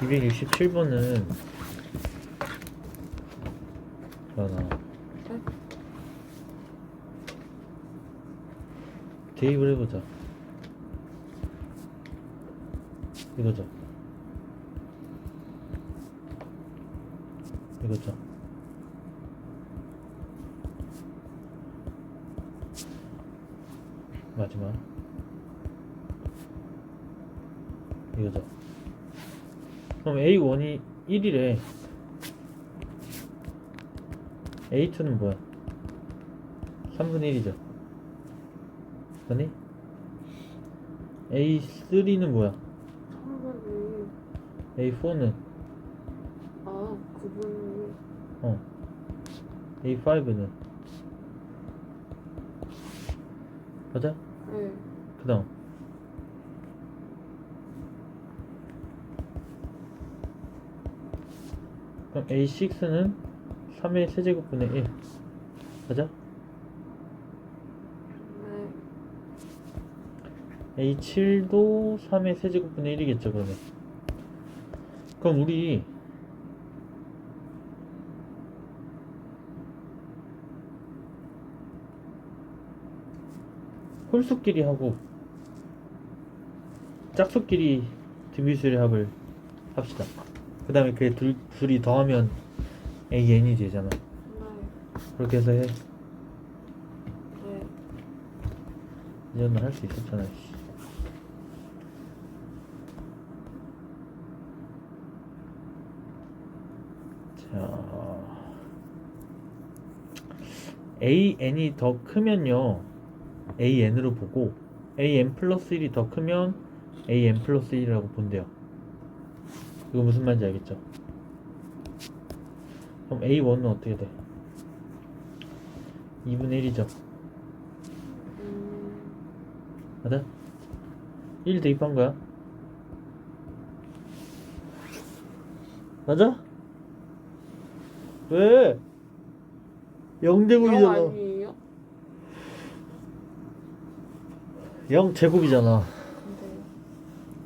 267번은 하나 네? 대입을 해보자. 이거죠? 이거죠? 마지막. 이거죠 그럼 A1이 1이래. A2는 뭐야? 3분의 1이죠. 아니? A3는 뭐야? 3분의 A4는? 아 9분의 어. A5는? 맞아? 네. 그 다음 그럼 A6는 3의 세제곱분의 1 맞아? 네. A7도 3의 세제곱분의 1이겠죠 그러면 그럼 우리 홀수끼리 하고 짝수끼리 등비수의 합을 합시다 그 다음에 그 둘, 둘이 더하면 AN이 되잖아 네. 그렇게 해서 해 네. 이제는 할수 있었잖아 씨. 자 AN이 더 크면요 AN으로 보고 AN 플러스 1이 더 크면 AN 플러스 1이라고 본대요 이거 무슨 말인지 알겠죠? 그럼 A1은 어떻게 돼? 2분의 1이죠 음, 맞아? 1 대입한 거야? 맞아? 왜? 0영 제곱이잖아. 아니에요? 0 제곱이잖아.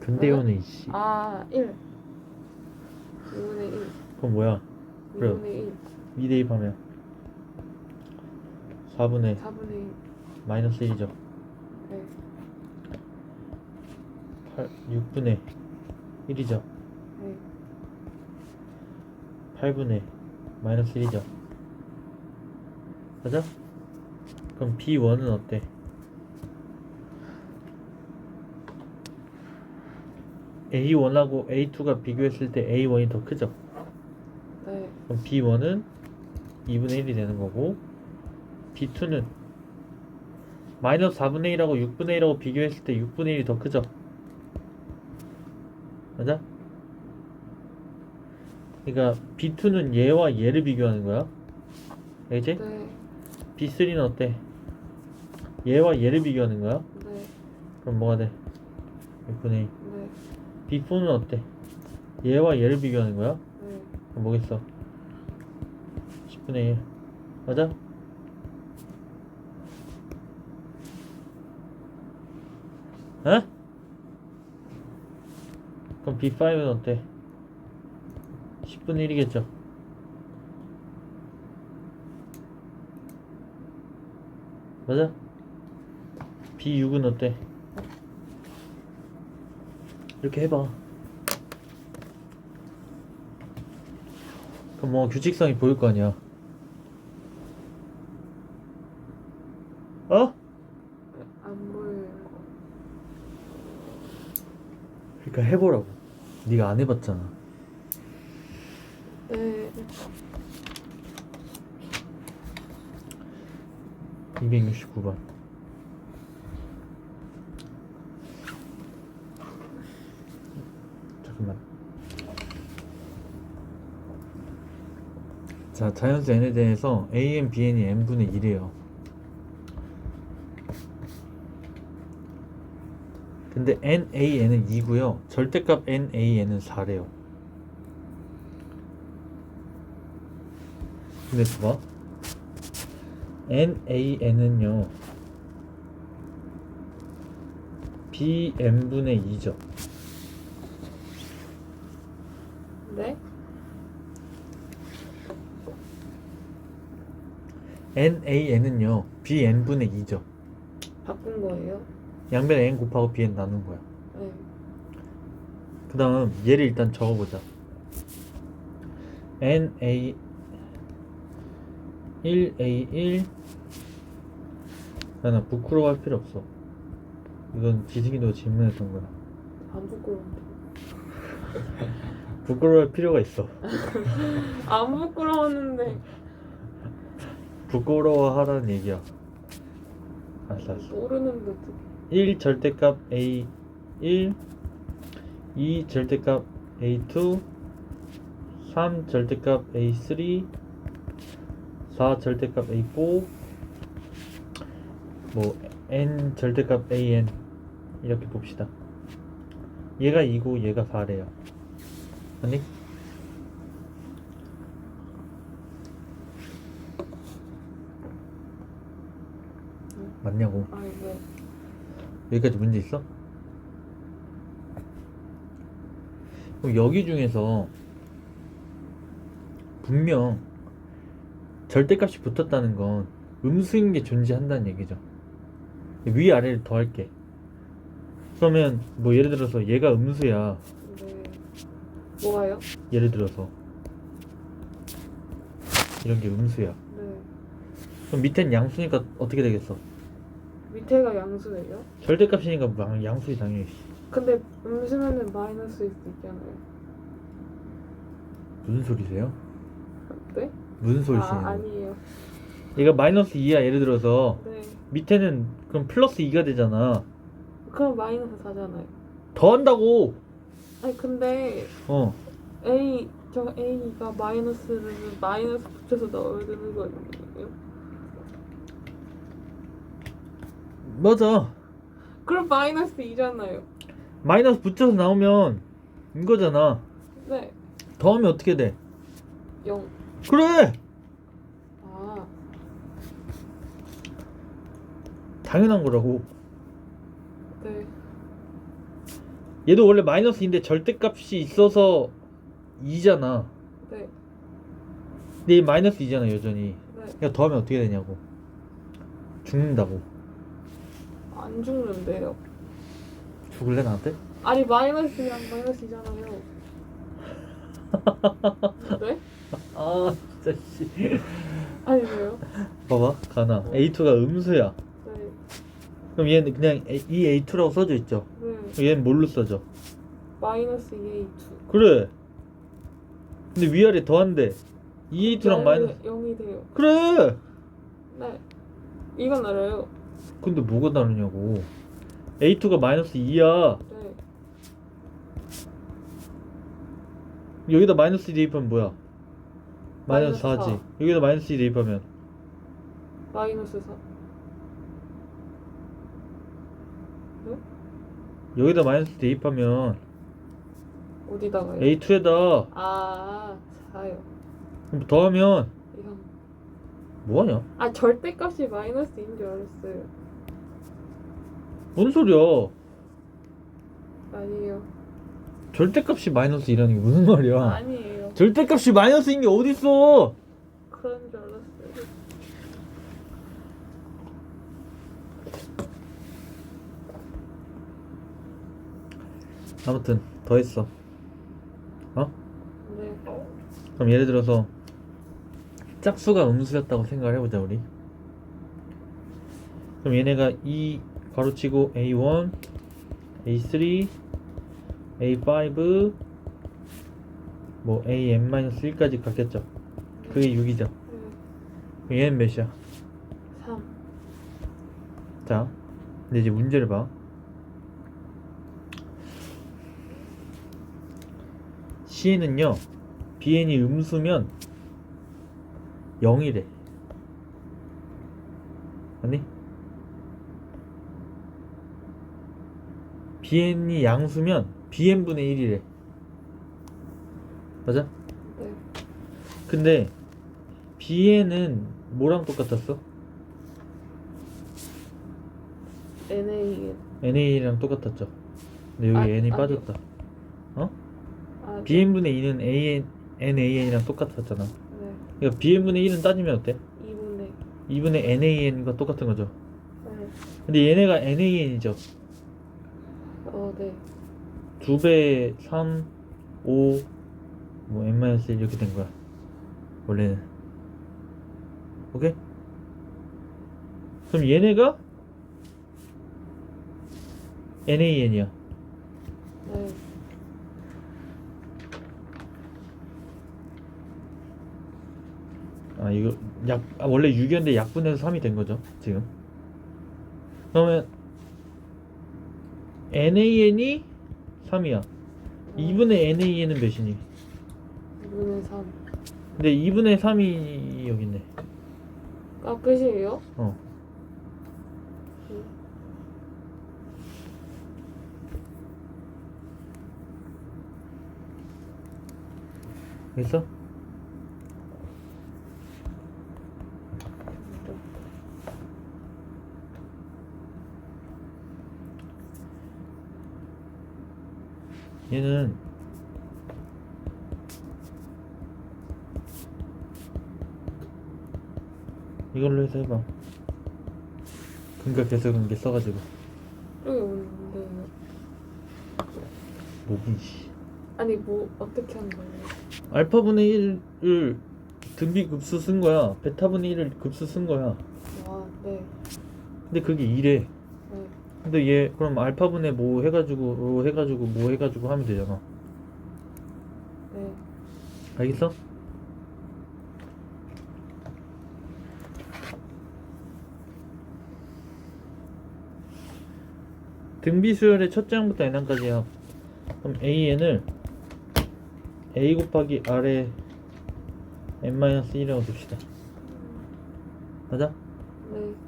근데 근데요는 이씨. 아 1. 2분의 1. 그건 뭐야? 2분의 1. 2 대입하면 4분의 4분의 1. 마이너스 1이죠. 네. 8, 6분의 1이죠. 네. 8분의 마이너스 1이죠. 맞아? 그럼 B1은 어때? A1하고 A2가 비교했을 때 A1이 더 크죠? 네. 그럼 B1은 2분의 1이 되는 거고 B2는 마이너스 4분의 1하고 6분의 1하고 비교했을 때 6분의 1이 더 크죠? 맞아? 그러니까 B2는 얘와 얘를 비교하는 거야 알겠지? 네. B3는 어때? 얘와 얘를 비교하는 거야? 네. 그럼 뭐가 돼? 6분의 1 네. B4는 어때? 얘와 얘를 비교하는 거야? 네. 그럼 뭐겠어? 10분의 1 맞아? 어? 그럼 B5는 어때? 10분의 1이겠죠? 맞아? B6은 어때? 이렇게 해봐 그럼 뭐 규칙성이 보일 거 아니야 어? 안 보여요. 그러니까 해보라고 네가 안 해봤잖아 네. 269번 자 자연수 n에 대해서 a n, b n이 n분의 1이에요. 근데 n, a, n은 2고요. 절대값 n, a, n은 4래요. 근데 봐봐. NAN은요. BN분의 2죠 네? NaN은요 BN분의 2죠 바꾼 거예요? 양변 n 곱하고 bn 나눈 거야 네. 그 다음 얘를 일단 적어보자 NA 1A1 나는 부끄러워할 필요 없어 이건 지승이도 질문했던 거야 안 부끄러운데. 부끄러워할 필요가 있어 안 부끄러웠는데. 부끄러워하라는 얘기야 알았어 알았어 모르는데 어떻게. 1 절대값 A 1 2 절대값 A2 3 절대값 A3 4 절대값 A4 뭐 N 절대값 AN 이렇게 봅시다 얘가 2고 얘가 4래요 아니? 맞냐고 아, 네. 여기까지 문제 있어? 그럼 여기 중에서 분명 절대값이 붙었다는 건 음수인 게 존재한다는 얘기죠. 위 아래를 더할게. 그러면 뭐 예를 들어서 얘가 음수야. 네. 뭐가요? 예를 들어서 이런 게 음수야. 네. 그럼 밑엔 양수니까 어떻게 되겠어? 밑에가 양수예요? 절대값이니까 뭐 양수이 당연히. 근데 음수면은 마이너스일 수 있잖아요. 무슨 소리세요? 네? 무슨 소리시냐고. 아, 아니에요. 얘가 마이너스 2야 예를 들어서 네. 밑에는 그럼 플러스 2가 되잖아 그럼 마이너스 4잖아요. 더한다고 아니, 근데 어 A, 저 A가 마이너스를 마이너스 붙여서 넣어야 되는 거 아니에요? 맞아 그럼 마이너스 2잖아요. 마이너스 붙여서 나오면 이거잖아 네. 더하면 어떻게 돼 0. 그래 아, 당연한 거라고 네. 얘도 원래 마이너스인데 절대값이 있어서 2잖아 네. 근데 얘 마이너스 2잖아 여전히 네. 그러니까 더하면 어떻게 되냐고 죽는다고 안 죽는데요. 죽을래 나한테? 아니, 마이너스랑 마이너스잖아요. 네? 아 진짜 씨 아니, 왜요? 봐봐 가나 A2가 음수야 네. 그럼 얘는 그냥 A, 이 A2라고 써져 있죠 네. 얘는 뭘로 써져? 마이너스 2A2. 그래. 근데 위아래 더한데 2A2랑 마이너스 0이 돼요. 그래. 네. 이건 알아요. 근데 뭐가 다르냐고. A2가 마이너스 2야. 네. 여기다 마이너스 2 대입하면 뭐야? 마이너스 마이너스 4지. 여기다 마이너스 2 대입하면 마이너스 4. 여기다 마이너스 대입하면 어디다가요? A2에다 아, 4요. 더하면 0. 뭐하냐? 아, 절대값이 마이너스인 줄 알았어요. 뭔 소리야? 아니에요. 절대값이 마이너스 2라는 게 무슨 말이야? 아니에요. 절대값이 마이너스인 게 어딨어? 그런 줄 알았어요. 아무튼 더했어. 어? 네. 그럼 예를 들어서 짝수가 음수였다고 생각을 해보자 우리 그럼 얘네가 E 가로치고 A1 A3 A5 뭐 AN-1까지 갔겠죠 그게 6이죠 네. 그럼 얘는 몇이야? 3. 자 근데 이제 문제를 봐 C는요 BN이 음수면 0이래 아니? BN이 양수면 BN분의 1이래 맞아? 네. 근데 BN은 뭐랑 똑같았어? NA. NA랑 똑같았죠 근데 여기 아, N이 아니요. 빠졌다 어? 아, bn분의 2는 an, nan이랑 똑같았잖아. 네. 그러니까 bn분의 1은 따지면 어때? 2분의 2분의 nan과 똑같은 거죠. 네. 근데 얘네가 nan이죠. 어, 네. 2배 3, 5, 뭐 n-1 이렇게 된 거야. 원래는. 오케이? 그럼 얘네가 nan이야. 네. 아 이거 약 아, 원래 6이었는데 약분해서 3이 된 거죠 지금 그러면 nan이 3이야 2분의 nan은 몇이니? 2분의 3. 근데 2분의 3이 여기 있네 아, 끝이에요? 어 됐어? 얘는 이걸로 해서 해봐 그러니까 계속 이게 써가지고 여기 오는데. 목이 씨 아니, 뭐, 어떻게 하는 거예요? 알파분의 1을 등비 급수 쓴 거야 베타분의 1을 급수 쓴 거야 아, 네. 근데 그게 2래 네. 근데 얘 그럼 알파분의 뭐 해가지고 뭐 해가지고 뭐 해가지고 하면 되잖아 네. 알겠어? 등비수열의 첫 장부터 n항까지야 그럼 an을 a 곱하기 r에 n-1이라고 둡시다 맞아? 네.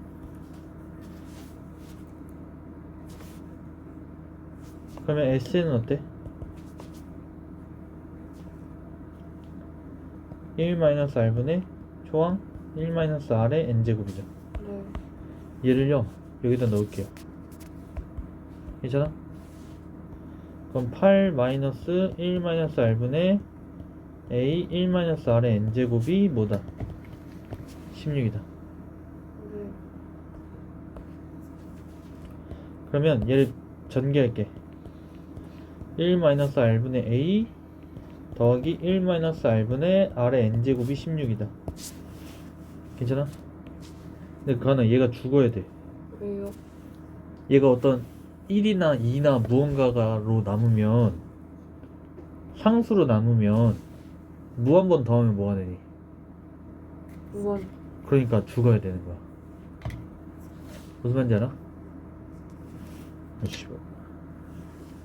그러면 s는 어때? 1-r분의 초항 1-r의 n제곱이죠 네. 얘를요 여기다 넣을게요 괜찮아? 그럼 8 마이너스 1 마이너스 r분의 a 1 마이너스 r의 n제곱이 뭐다? 16이다 네. 그러면 얘를 전개할게 1 마이너스 r분의 a 더하기 1 마이너스 r분의 r의 n제곱이 16이다 괜찮아? 근데 그거는 얘가 죽어야 돼 왜요? 얘가 어떤 1이나 2나 무언가로 남으면 상수로 남으면 무 한 번 더하면 뭐가 되니? 무한. 그러니까 죽어야 되는 거야. 무슨 말인지 알아? 아씨,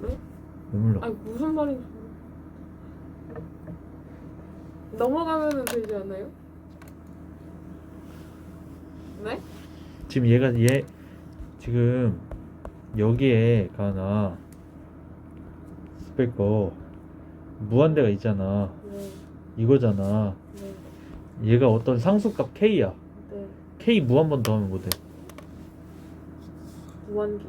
네? 왜 몰라? 아니, 무슨 말인지. 넘어가면 되지 않나요? 네? 지금 얘가 얘 지금 여기에 가나 스펙 거 무한대가 있잖아. 네. 이거잖아. 네. 얘가 어떤 상수값 k야. 네. k 무한 번 더 하면 뭐 돼? 무한기.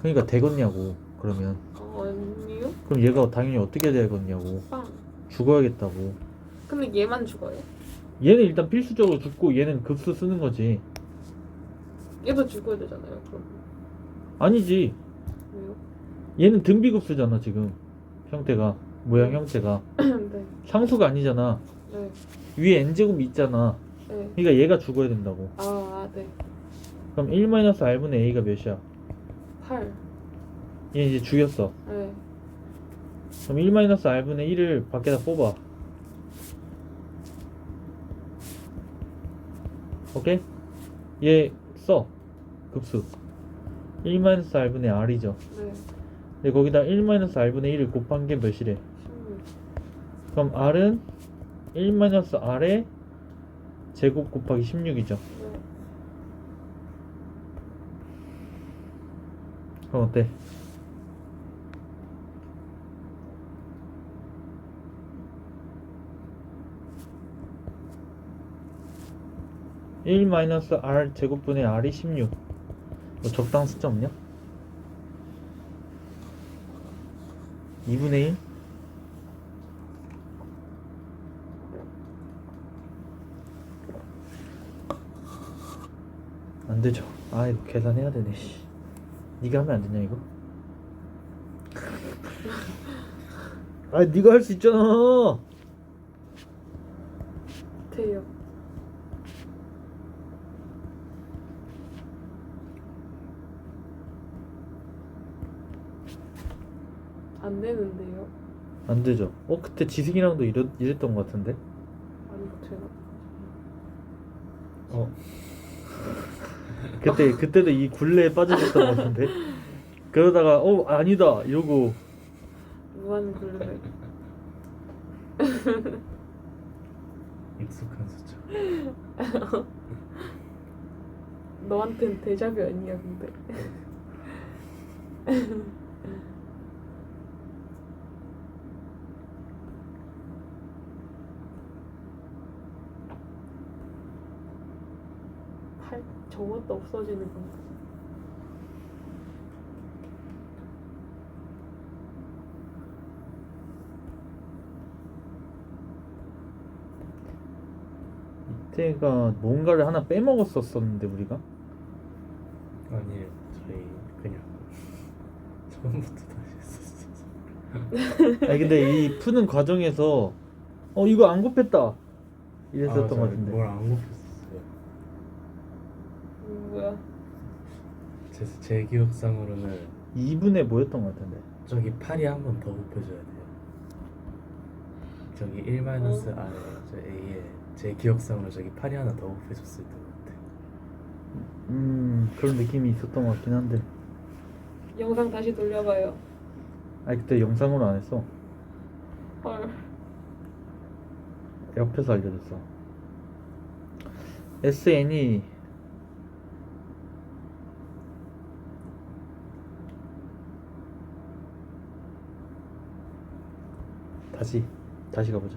그러니까 되겠냐고. 그러면 아, 아니요? 그럼 얘가 당연히 어떻게 되겠냐고. 빵. 죽어야겠다고. 근데 얘만 죽어요? 얘는 일단 필수적으로 죽고 얘는 급수 쓰는 거지. 얘도 죽어야 되잖아요, 그럼. 아니지. 왜요? 얘는 등비급수잖아 지금. 형태가 모양 형태가 네. 상수가 아니잖아. 네. 위에 n제곱이 있잖아. 네. 그러니까 얘가 죽어야 된다고. 아, 아, 네. 그럼 1-r분의 a가 몇이야? 8. 얘 이제 죽였어. 네. 그럼 1-r분의 1을 밖에다 뽑아. 오케이? 얘 써. 급수. 1-r분의 r이죠. 네. 근데 거기다 1-r분의 1을 곱한 게 몇이래? 16. 그럼 r은 1-r의 제곱 곱하기 16이죠. 네. 그럼 어때? 1-r 제곱분의 r이 16. 뭐 적당 수점이요? 2분의 1? 안 되죠. 아, 이거 계산해야 되네. 니가 하면 안 되냐 이거? 아, 니가 할 수 있잖아. 안 되죠. 어 그때 지승이랑도 이랬, 이랬던 것 같은데. 아니 제가 어. 그때 그때도 이 굴레에 빠져있었던 것 같은데. 그러다가 어 아니다 이러고 무한 굴레. 익숙한 숫자. 너한텐 데자뷰 아니야 근데. 팔 저것도 없어지는 건가? 이때가 뭔가를 하나 빼먹었었었는데 우리가. 아니 저희 그냥 처음부터 다시 했었어. 아니 근데 이 푸는 과정에서 어 이거 안 곱했다 이랬었던 아, 것 같은데. 뭘안 곱했었어요. 음, 뭐야? 제, 제 기억상으로는 2분의 뭐였던 것 같은데. 저기 8이 한 번더 곱해줘야 돼요. 저기 1 마이너스 어. 아래 저 A에 제 기억상으로 저기 8이 하나 더 곱해줬을 것 같아. 음 그런 느낌이 있었던 것 같긴 한데. 영상 다시 돌려봐요. 아니 그때 영상으로 안 했어. 헐. 옆에서 알려줬어. SN이 다시 다시 가보자.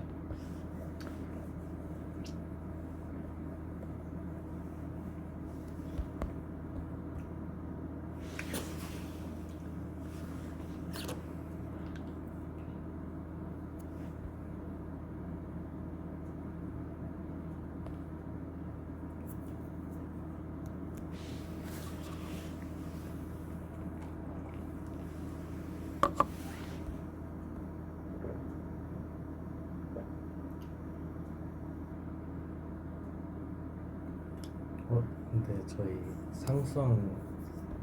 어 근데 저희 상수항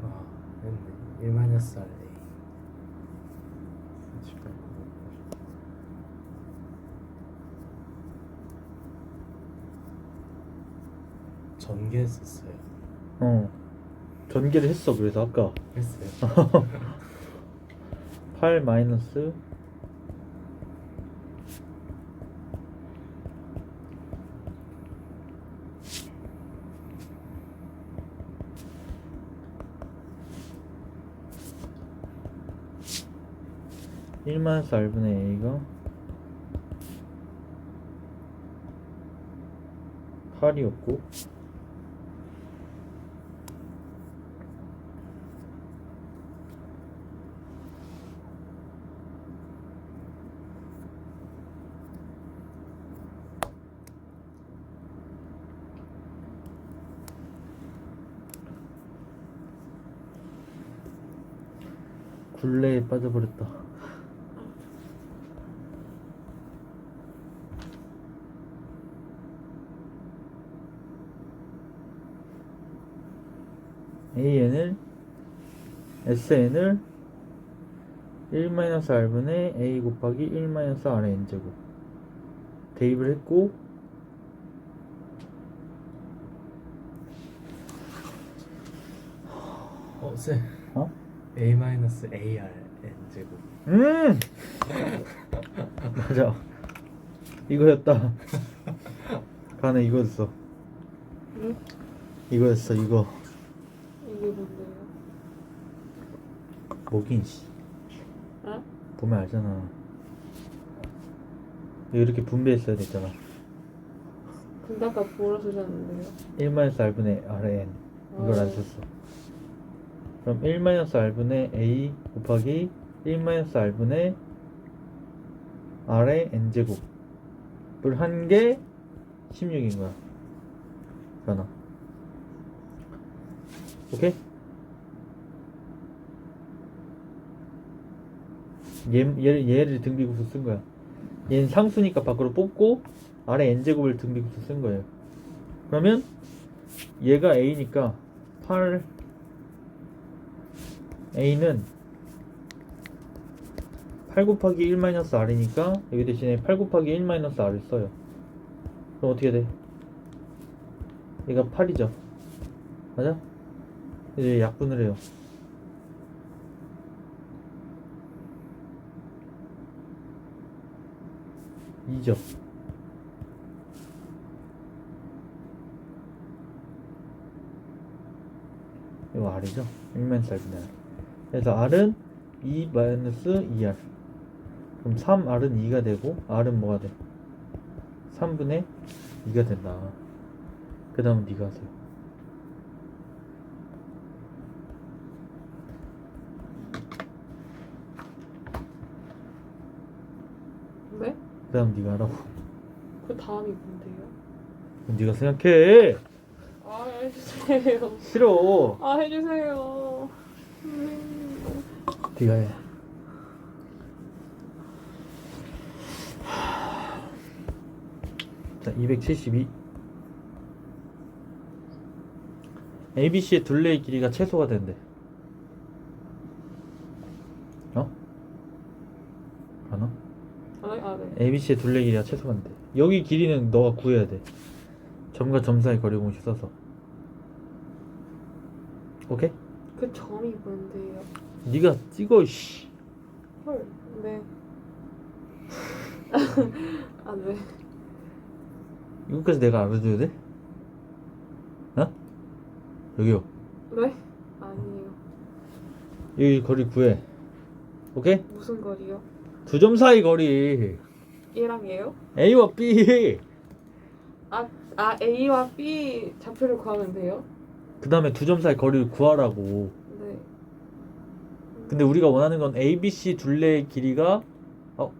아 했네 1 마이너스 아래 A. 지금 전개했었어요. 어 전개를 했어. 그래서 아까 했어요. 8 마이너스 마이너스 R분의 A가 8이었고 굴레에 빠져버렸다. AN을 SN을 1-R분의 A 곱하기 1-Rn 제곱 대입을 했고 어 쌤. 어? A 마이너스 AR N 제곱. 음 맞아 이거였다 가네 이거였어 응? 이거였어 이거 이게 뭔데 요? 뭐긴 씨 어? 보면 알잖아 이렇게 분배했어야 됐잖아 근데 아까 뭐라 쓰셨는데요? 1-R분의 Rn 이걸 안 어. 썼어 그럼 1-R분의 A 곱하기 1-R분의 R의 N제곱을 한 게 16인 거야 변화 오케이? 얘, 얘를, 얘를 등비급수 쓴 거야. 얘는 상수니까 밖으로 뽑고 아래 n제곱을 등비급수 쓴 거예요. 그러면 얘가 a니까 8 a는 8 곱하기 1 마이너스 r이니까 여기 대신에 8 곱하기 1 마이너스 r을 써요. 그럼 어떻게 돼? 얘가 8이죠. 맞아? 이제 약분을 해요. 이죠 이거 R이죠? 1만 쌀분의 R. 그래서 R은 2 마이너스 2R. 그럼 3R은 2가 되고, R은 뭐가 돼? 3분의 2가 된다. 그 다음 네가 하세요. 네? 그 다음 네가 하라고. 그 다음이 뭔데요? 그럼 네가 생각해. 아 해주세요. 싫어. 아 해주세요. 음. 네가 해. 자, 272. ABC의 둘레의 길이가 최소가 된대. 어? 안 와? 아, 네, 아 네. ABC의 둘레 길이가 최소가 된대. 여기 길이는 너가 구해야 돼. 점과 점 사이 거리 공식 써서. 오케이? 그 점이 뭔데요? 네가 찍어 씨. 헐. 네. 아 네. 이거까지 내가 알아줘야 돼? 어? 여기요. 네? 아니에요. 여기 거리 구해. 오케이? 무슨 거리요? 두 점 사이 거리. 얘랑 얘요? A와 B. 아, 아 A와 B 좌표를 구하면 돼요? 그 다음에 두 점 사이 거리를 구하라고. 네. 근데 우리가 원하는 건 A, B, C 둘레의 길이가 어?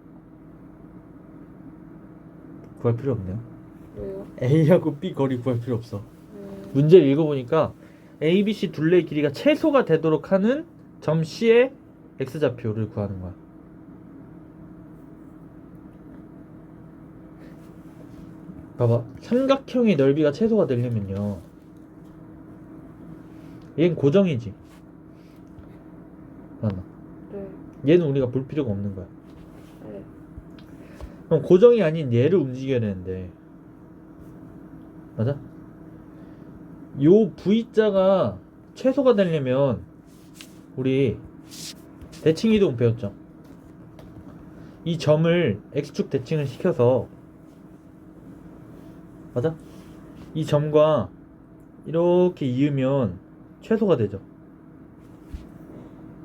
구할 필요 없네요. 왜요? A하고 B 거리 구할 필요 없어. 네. 문제를 읽어보니까 A, B, C 둘레의 길이가 최소가 되도록 하는 점 C의 X좌표를 구하는 거야. 봐봐. 삼각형의 넓이가 최소가 되려면요. 얘는 고정이지. 맞나? 네. 얘는 우리가 볼 필요가 없는 거야. 네. 그럼 고정이 아닌 얘를 움직여야 되는데. 맞아? 요 V자가 최소가 되려면 우리 대칭 이동 배웠죠? 이 점을 X축 대칭을 시켜서 맞아? 이 점과 이렇게 이으면 최소가 되죠.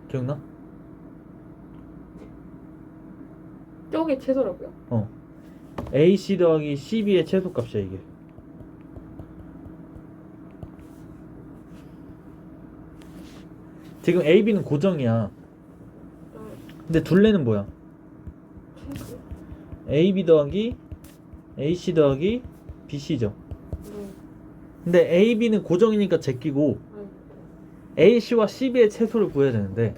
기억나? 저게 최소라고요? 어. AC 더하기 CB의 최소값이야 이게. 지금 AB는 고정이야. 네. 근데 둘레는 뭐야? AB 더하기 AC 더하기 BC죠. 네. 근데 AB는 고정이니까 제끼고 네. AC와 CB의 최소를 구해야 되는데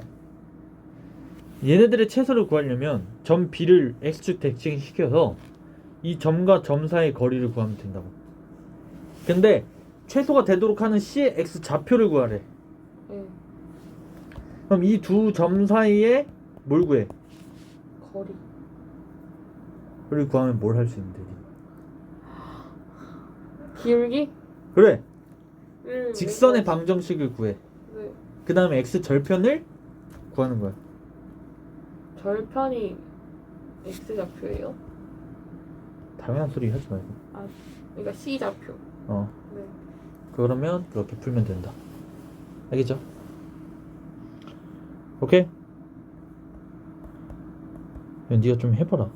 얘네들의 최소를 구하려면 점 B를 X축 대칭시켜서 이 점과 점 사이의 거리를 구하면 된다고. 근데 최소가 되도록 하는 C의 X 좌표를 구하래. 네. 그럼 이 두 점 사이에 뭘 구해? 거리. 거리를 구하면 뭘 할 수 있는데? 기울기? 그래. 를 직선의? 방정식을 구해. 네. 그 다음에 X 절편을 구하는 거야. 절편이 X 좌표예요? 당연한 소리 하지 말고. 아, 그러니까 C 좌표. 어. 네. 그러면 그렇게 풀면 된다. 알겠죠? 오케이? 야, 네가 좀 해봐라.